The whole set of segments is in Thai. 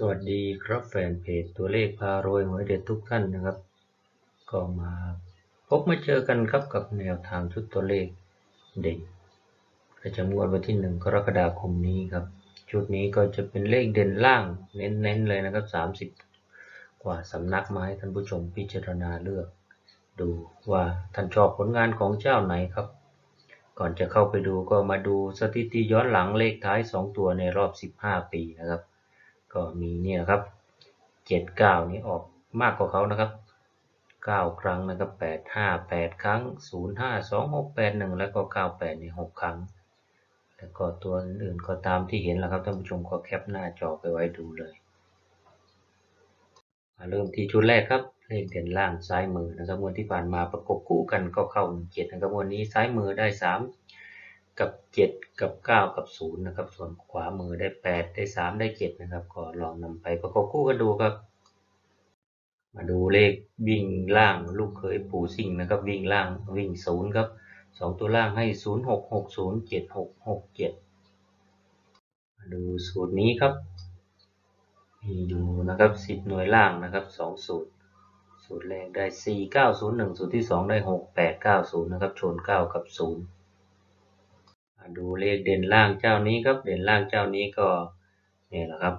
สวัสดีครับแฟนเพจตัวเลขพารวยหวยเด็ดทุกท่านนะครับ ก็มาพบมาเจอกันครับกับแนวทางชุดตัวเลขเด็กประจำงวดวันที่หนึ่งกรกฎาคมนี้ครับ ชุดนี้ก็จะเป็นเลขเด่นล่างเน้นๆเลยนะครับสามสิบกว่าสำนักมาให้ท่านผู้ชมพิจารณาเลือก ดูว่าท่านชอบผลงานของเจ้าไหนครับ ก่อนจะเข้าไปดูก็มาดูสถิติย้อนหลังเลขท้าย 2 ตัวในรอบ 15 ปีนะครับ ก็มีเนี่ยครับ79นี้ออกมากกว่าเขานะครับ9ครั้งนะครับ85 8ครั้ง05 26 81แล้วก็98ใน6ครั้ง แล้วก็ตัวอื่นๆก็ตามที่เห็นแล้วครับท่านผู้ชมก็แคปหน้าจอไปไว้ดูเลยเริ่มที่ชุดแรกครับเลขเด่นล่างซ้ายมือนะครับงวดที่ผ่านมาประกบคู่กันก็เข้าเจ็ดนะครับวันนี้ซ้ายมือได้สาม กับเจ็ดกับเก้ากับศูนย์นะครับ ส่วนขวามือได้แปดได้สามได้เจ็ดนะครับ ก็ลองนำไปประกอบคู่กันดูครับ มาดูเลขวิ่งล่างลูกเคยปู่สิงนะครับ วิ่งล่างวิ่งศูนย์ครับสองตัวล่างให้ศูนย์หกหกศูนย์เจ็ดหกหกเจ็ดมาดูสูตรนี้ครับ มีดูนะครับสิบหน่วยล่างนะครับสองสูตร สูตรแรกได้สี่เก้าศูนย์หนึ่งสูตรที่สองได้หกแปดเก้าศูนย์นะครับ ชนเก้ากับศูนย์ ดูเลขเด่นล่างเจ้านี้ครับ เด่นล่างเจ้านี้ก็เนี่ยแหละครับ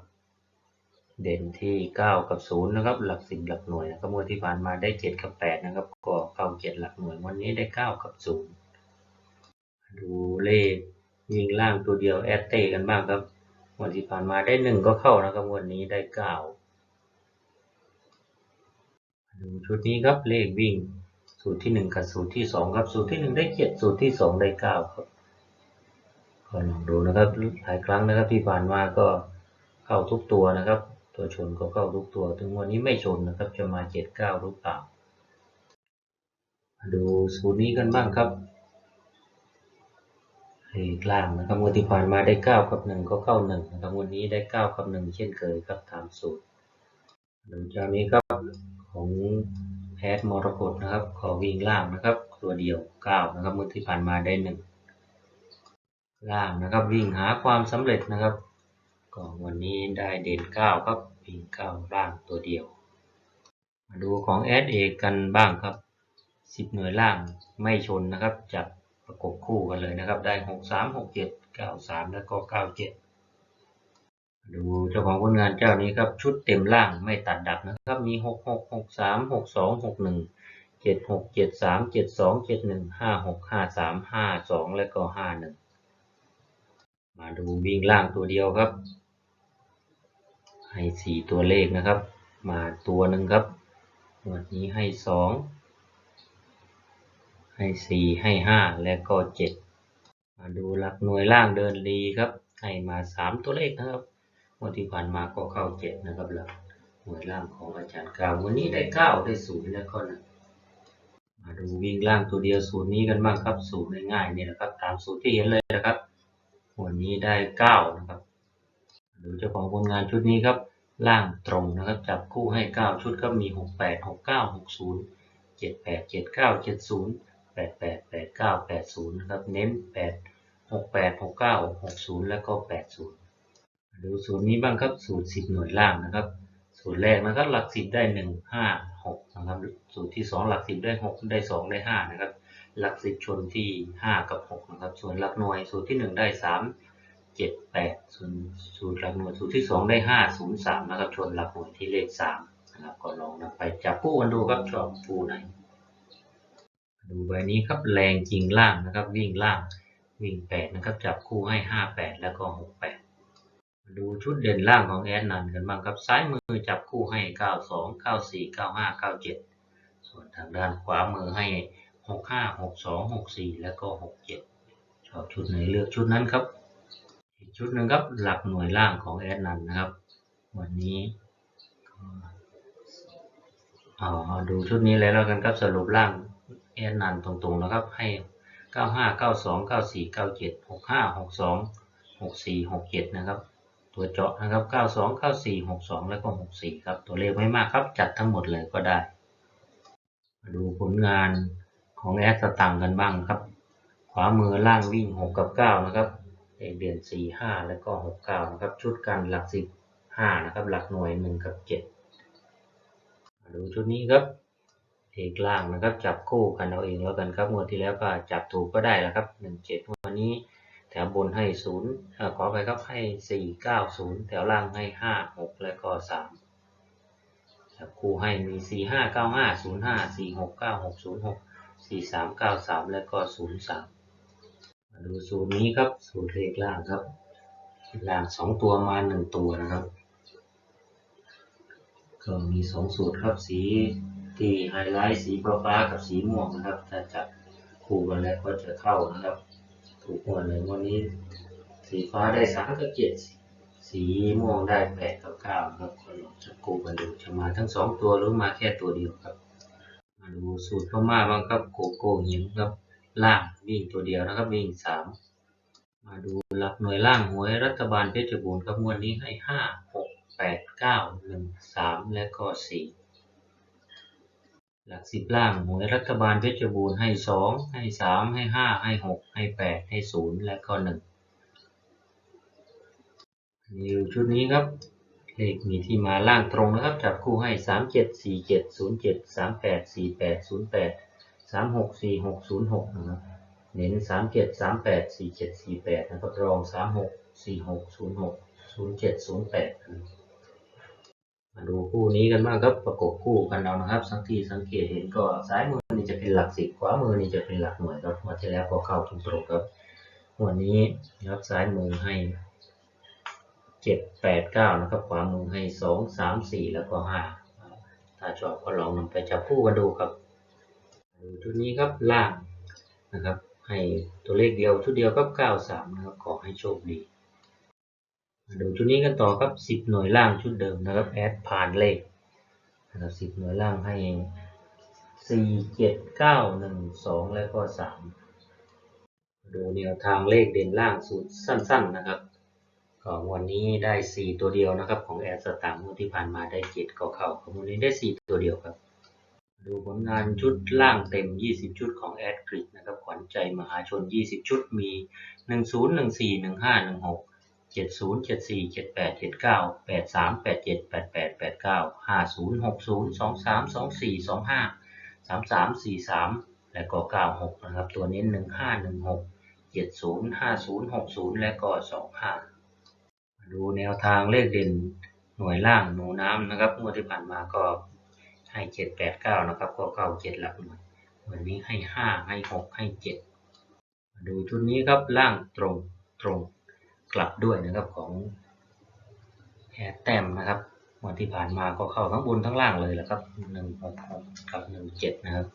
เด่นที่เก้ากับศูนย์นะครับ หลักสิบหลักหน่วยนะครับงวดที่ผ่านมาได้เจ็ดกับแปดนะครับ ก็เข้าเจ็ดหลักหน่วยวันนี้ได้เก้ากับศูนย์ดูเลขยิงล่างตัวเดียวแอดเต้กันบ้างครับวันที่ผ่านมาได้หนึ่งก็เข้านะครับวันนี้ได้เก้าดูชุดนี้ครับเลขวิ่งสูตรที่หนึ่งกับสูตรที่สองครับ สูตรที่หนึ่งได้เจ็ดสูตรที่สองได้เก้าครับ ก็ลองดูนะครับหลายครั้งนะครับที่ผ่านมาก็เข้าทุกตัวนะครับ ตัวชนก็เข้าทุกตัว ถึงวันนี้ไม่ชนนะครับจะมาเจ็ดเก้าหรือเปล่ามาดูสูตรนี้กันบ้างครับเลขล่างนะครับงวดที่ผ่านมาได้เก้ากับหนึ่งก็เข้าหนึ่งนะครับวันนี้ได้เก้ากับหนึ่งเช่นเคยครับตามสูตรดูเจ้านี้ครับของแพทมรกตนะครับขอวิ่งล่างนะครับ ตัวเดียวเก้านะครับงวดที่ผ่านมาได้หนึ่ง ล่างนะครับวิ่งหาความสำเร็จนะครับก็วันนี้ได้เด่นเก้าครับวิ่งเก้าล่างตัวเดียว มาดูของแอดเอกกันบ้างครับสิบหน่วยล่างไม่ชนนะครับจับประกบคู่กันเลยนะครับ ได้หกสามหกเจ็ดเก้าสามแล้วก็เก้าเจ็ดดูเจ้าของผลงานเจ้านี้ครับชุดเต็มล่างไม่ตัดดับนะครับ มีหกหกหกสามหกสองหกหนึ่งเจ็ดหกเจ็ดสามเจ็ดสองเจ็ดหนึ่งห้าหกห้าสามห้าสองและก็ห้าหนึ่ง มาดูวิ่งล่างตัวเดียวครับ ให้สี่ตัวเลขนะครับ มาตัวหนึ่งครับวันนี้ให้สองให้สี่ให้ห้าและก็เจ็ดมาดูหลักหน่วยล่างเดินดีครับ ให้มาสามตัวเลขนะครับวันที่ผ่านมาก็เข้าเจ็ดนะครับหลักหน่วยล่างของอาจารย์กาววันนี้ได้เก้าได้ศูนย์แล้วก็นะมาดูวิ่งล่างตัวเดียวสูตรนี้กันบ้างครับสูตรง่ายๆนี่แหละครับ ตามสูตรที่เห็นเลยนะครับ วันนี้ได้เก้านะครับดูเจ้าของผลงานชุดนี้ครับล่างตรงนะครับจับคู่ให้เก้าชุดก็มีหกแปดหกเก้าหกศูนย์เจ็ดแปดเจ็ดเก้าเจ็ดศูนย์แปดแปดแปดเก้าแปดศูนย์ครับเน้นแปดหกแปดหกเก้าหกศูนย์แล้วก็แปดศูนย์ดูสูตรนี้บ้างครับสูตรสิบหน่วยล่างนะครับ สูตรแรกนะครับหลักสิบได้หนึ่งห้าหกนะครับสูตรที่สองหลักสิบได้หกได้สองได้ห้านะครับ หลักสิบชนที่ห้ากับหกนะครับ ส่วนหลักหน่วยสูตรที่หนึ่งได้สามเจ็ดแปดส่วนสูตรหลักหน่วยสูตรที่สองได้ห้าศูนย์สามนะครับ ชนหลักหน่วยที่เลขสามนะครับ ก็ลองนำไปจับคู่กันดูครับชอบคู่ไหน ดูใบนี้ครับแรงจริงล่างนะครับ วิ่งล่างวิ่งแปดนะครับ จับคู่ให้ห้าแปดแล้วก็หกแปดดูชุดเด่นล่างของแอดนันกันบ้างครับซ้ายมือจับคู่ให้เก้าสองเก้าสี่เก้าห้าเก้าเจ็ดส่วนทางด้านขวามือให้ หกห้าหกสองหกสี่แล้วก็หกเจ็ดชอบชุดไหนเลือกชุดนั้นครับ อีกชุดหนึ่งครับหลักหน่วยล่างของแอดนันนะครับ วันนี้อ๋อดูชุดนี้แล้วแล้วกันครับสรุปล่างแอนนันตรงๆนะครับให้95 92 94 97 65 62 64 67นะครับตัวเจาะนะครับ 92 94 62 แล้วก็ 64 ครับ ตัวเลขไม่มากครับ จัดทั้งหมดเลยก็ได้ มาดูผลงาน ของแอสตังกันบ้างครับ ขวามือล่างวิ่ง 6 กับ 9 นะครับเลขเด่น4 5 แล้วก็ 6 9 นะครับ ชุดกันหลัก 10ห้านะครับ หลักหน่วยหนึ่งกับเจ็ดมาดูชุดนี้ครับเลขล่างนะครับ จับคู่กันเอาเองแล้วกันครับงวดที่แล้วก็จับถูกก็ได้แล้วครับหนึ่งเจ็ดวันนี้แถวบนให้ศูนย์เอ่อขอไปครับให้สี่เก้าศูนย์แถวล่างให้ห้าหกและก็สามจับคู่ให้มีสี่ห้าเก้าห้าศูนย์ห้า สี่สามเก้าสามและก็ศูนย์สามมาดูสูตรนี้ครับสูตรเลขล่างครับล่างสองตัวมาหนึ่งตัวนะครับก็มีสองสูตรครับสีที่ไฮไลท์สีฟ้ากับสีม่วงนะครับถ้าจับคู่กันแล้วก็จะเข้านะครับ ถูกหมดเลยวันนี้ สีฟ้าได้สามกับเจ็ดสีม่วงได้แปดกับเก้าครับก็ลองจับคู่กันดูจะมาทั้งสองตัวหรือมาแค่ตัวเดียวครับ มาดูสูตรเข้ามาบ้างครับโกโก้หิมครับล่างวิ่งตัวเดียวนะครับวิ่งสามมาดูหลักหน่วยล่างหวยรัฐบาลเพชรบูรณ์ครับงวดนี้ให้ห้าหกแปดเก้าหนึ่งสามและก็สี่หลักสิบล่างหวยรัฐบาลเพชรบูรณ์ให้สองให้สามให้ห้าให้หกให้แปดให้ศูนย์และก็หนึ่งนิวชุดนี้ครับ เลขมีที่มาล่างตรงนะครับ จับคู่ให้สามเจ็ดสี่เจ็ดศูนย์เจ็ดสามแปดสี่แปดศูนย์แปดสามหกสี่หกศูนย์หกนะครับเน้นสามเจ็ดสามแปดสี่เจ็ดสี่แปดนะครับรองสามหกสี่หกศูนย์หกศูนย์เจ็ดศูนย์แปดมาดูคู่นี้กันบ้างครับประกบคู่กันเอานะครับ สังทีสังเกตเห็นก็ซ้ายมือนี่จะเป็นหลักสิบขวามือนี่จะเป็นหลักหน่วยครับมาที่แล้วก็เข้าตรงๆครับวันนี้นะครับซ้ายมือให้ เจ็ดแปดเก้านะครับ ขวามือให้สองสามสี่แล้วก็ห้าถ้าชอบก็ลองนำไปจับคู่กันดูครับดูชุดนี้ครับล่างนะครับ ให้ตัวเลขเดียวชุดเดียวก็93 นะครับ ขอให้โชคดีดูชุดนี้กันต่อครับ 10 หน่วยล่างชุดเดิมนะครับ แอดผ่านเลขนะครับ 10 หน่วยล่างให้ 4 7 9 1 2 แล้วก็ 3 ดูแนวทางเลขเด่นล่างสูตรสั้น ๆ นะครับ ก็วันนี้ได้ 4 ตัวเดียวนะครับ ของแอสตางค์ที่ผ่านมาได้ 7 ก็เข้าของวันนี้ได้ 4 ตัวเดียวครับ ดูผลงานชุดล่างเต็ม 20 ชุดของแอดกริดนะครับขวัญใจมหาชน 20 ชุดมี 10 14 15 16 70 74 78 79 83 87 88 89 50 60 23 24 25 33 43 และก็ 96 นะครับ ตัวเน้น 15 16 70 50 60 และก็ 25 ดูแนวทางเลขเด่นหน่วยล่างหนูน้ำนะครับงวดที่ผ่านมาก็ให้เจ็ดแปดเก้านะครับก็เก้าเจ็ดหลักหน่วยวันนี้ให้ห้าให้หกให้เจ็ดดูชุดนี้ครับล่างตรงตรงกลับด้วยนะครับของแอแต้มนะครับวันที่ผ่านมาก็เข้าทั้งบนทั้งล่างเลยแหละครับหนึ่งหกกับหนึ่งเจ็ดนะครับ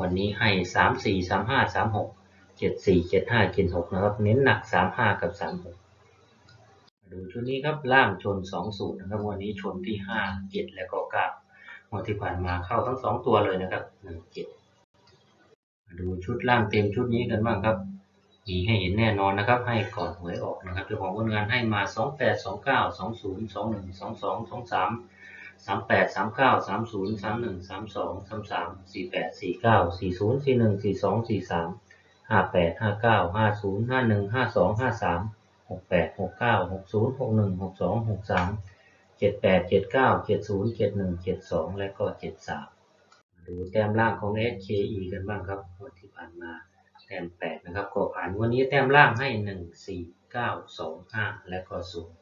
วันนี้ให้สามสี่สามห้าสามหกเจ็ดสี่เจ็ดห้าเจ็ดหกนะครับ เน้นหนักสามห้ากับสามหก ดูชุดนี้ครับล่างชน2สูตรนะครับวันนี้ชนที่ 5 7 และก็9วันที่ผ่านมาเข้าทั้ง 2 ตัวเลยนะครับ1 7ดูชุดล่างเต็มชุดนี้กันบ้างครับมีให้เห็นแน่นอนนะครับ ให้ก่อนหวยออกนะครับเจ้าของผลงานให้มา 28 29 20 21 22 23 38 39 30 31 32 33 48 49 40 41 42 43 58 59 50 51 52 53 หกแปดหกเก้าหกศูนย์หกหนึ่งหกสองหกสามเจ็ดแปดเจ็ดเก้าเจ็ดศูนย์เจ็ดหนึ่งเจ็ดสองและก็เจ็ดสามดูแต้มล่างของ SKE กันบ้างครับวันที่ผ่านมาแต้มแปดนะครับก็ผ่านวันนี้แต้มล่างให้หนึ่งสี่เก้าสองห้าและก็ศูนย์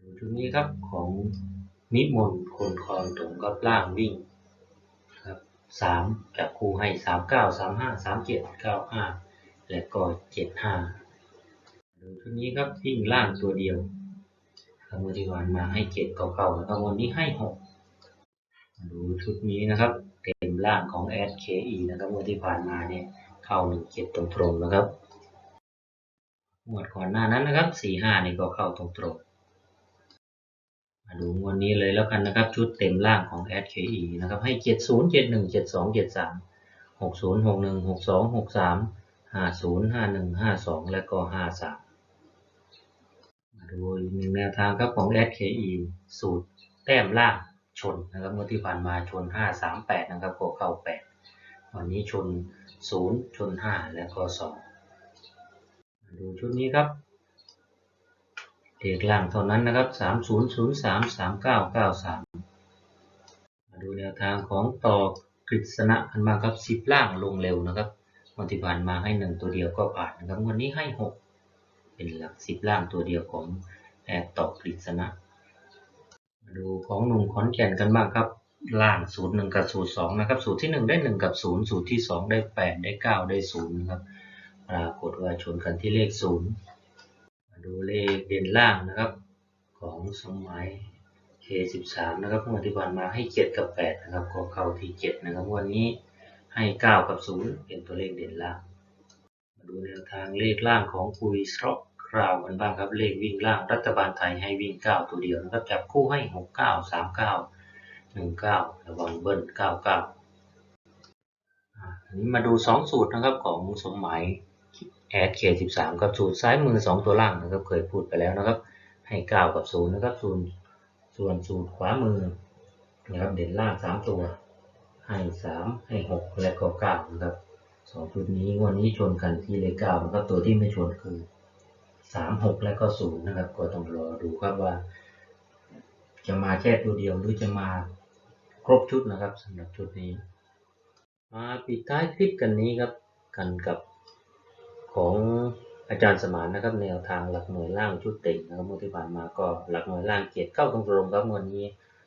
ดูชุดนี้ครับของนิมนต์คนคอนตรงกับล่างวิ่งครับสามจับครูให้สามเก้าสามห้าสามเจ็ดเก้าห้าและก็เจ็ดห้า ดูชุดนี้ครับวิ่งล่างตัวเดียวครับเมื่อที่ผ่านมาให้เจ็ดเก่าๆนะครับวันนี้ให้หกดูชุดนี้นะครับเต็มล่างของ SKE นะครับมือที่ผ่านมาเนี่ยเข้าหนึ่งเจ็ดตรงๆนะครับหมวดก่อนหน้านั้นนะครับสี่ห้านี่ก็เข้าตรงๆมาดูงวดนี้เลยแล้วกันนะครับ ชุดเต็มล่างของ SKE นะครับให้เจ็ดศูนย์เจ็ดหนึ่งเจ็ดสองเจ็ดสามหกศูนย์หกหนึ่งหกสองหกสามห้าศูนย์ห้าหนึ่งห้าสองและก็ห้าสาม ดูอีกหนึ่งแนวทางครับของ SKE สูตรแต้มล่างชนนะครับเมื่อที่ผ่านมาชน 5 3 8 นะครับก็เข้า 8 วันนี้ชน 0 ชน 5 แล้วก็ 2 ดูชุดนี้ครับเลขล่างเท่านั้นนะครับสามศูนย์ศูนย์สามาดูแนวทางของต่อกฤษณะกันมาครับสิบล่างลงเร็วนะครับวันที่ผ่านมาให้หนึ่งตัวเดียวก็ผ่านนะครับวันนี้ให้หก เป็นหลักสิบล่างตัวเดียวของแอดต่อกฤษณะมาดูของหนุ่มขอนแก่นกันบ้างครับ ล่างสูตรหนึ่งกับสูตรสองนะครับ สูตรที่หนึ่งได้หนึ่งกับศูนย์สูตรที่สองได้แปดได้เก้าได้ศูนย์นะครับ ปรากฏว่าชนกันที่เลขศูนย์มาดูเลขเด่นล่างนะครับ ของสมัย K13 นะครับงวดที่ผ่านมาให้เจ็ดกับแปดนะครับ ก็เข้าที่เจ็ดนะครับ วันนี้ให้เก้ากับศูนย์เป็นตัวเลขเด่นล่าง ดูแนวทางเลขล่างของคุยสโตรกคราวกันบ้างครับเลขวิ่งล่างรัฐบาลไทยให้วิ่ง 9 ตัวเดียวนะครับจับคู่ให้ 6 9 3 9 1 9 ระวังเบิ้ล99อ่าอันนี้มาดู 2 สูตรนะครับของสมหมายแอดเค13 กับสูตรซ้ายมือ 2 ตัวล่างนะครับเคยพูดไปแล้วนะครับ ให้ 9 กับ 0 นะครับส่วนส่วนสูตรขวามือนะครับเด่นล่าง 3 ตัวให้ 3 ให้ 6 และก็9นะครับ สองชุดนี้วันนี้ชนกันที่เลขเก้านะครับตัวที่ไม่ชนคือสามหกและก็ศูนย์นะครับ ก็ต้องรอดูครับว่า จะมาแค่ตัวเดียวหรือจะมาครบชุดนะครับสำหรับชุดนี้ มาปิดท้ายคลิปกันนี้ครับกันกับของอาจารย์สมานนะครับแนวทางหลักหน่วยล่างชุดเต็งนะครับเมื่อที่ผ่านมาก็หลักหน่วยล่างเกียรติเข้าตรงๆครับวันนี้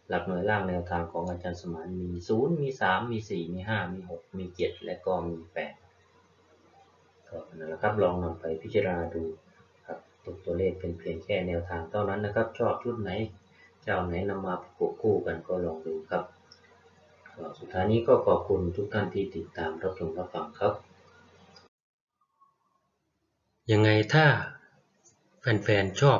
หลักหน่วยล่างแนวทางของอาจารย์สมานมีศูนย์มีสามมีสี่มีห้ามีหกมีเจ็ดและก็มีแปดก็นั่นแหละครับลองนำไปพิจารณาดูครับตัวตัวเลขเป็นเพียงแค่แนวทางเท่านั้นนะครับ ชอบชุดไหน เจ้าไหนนำมาประกบคู่กันก็ลองดูครับสุดท้ายนี้ก็ขอบคุณทุกท่านที่ติดตามรับชมรับฟังครับ ยังไงถ้าแฟนๆชอบ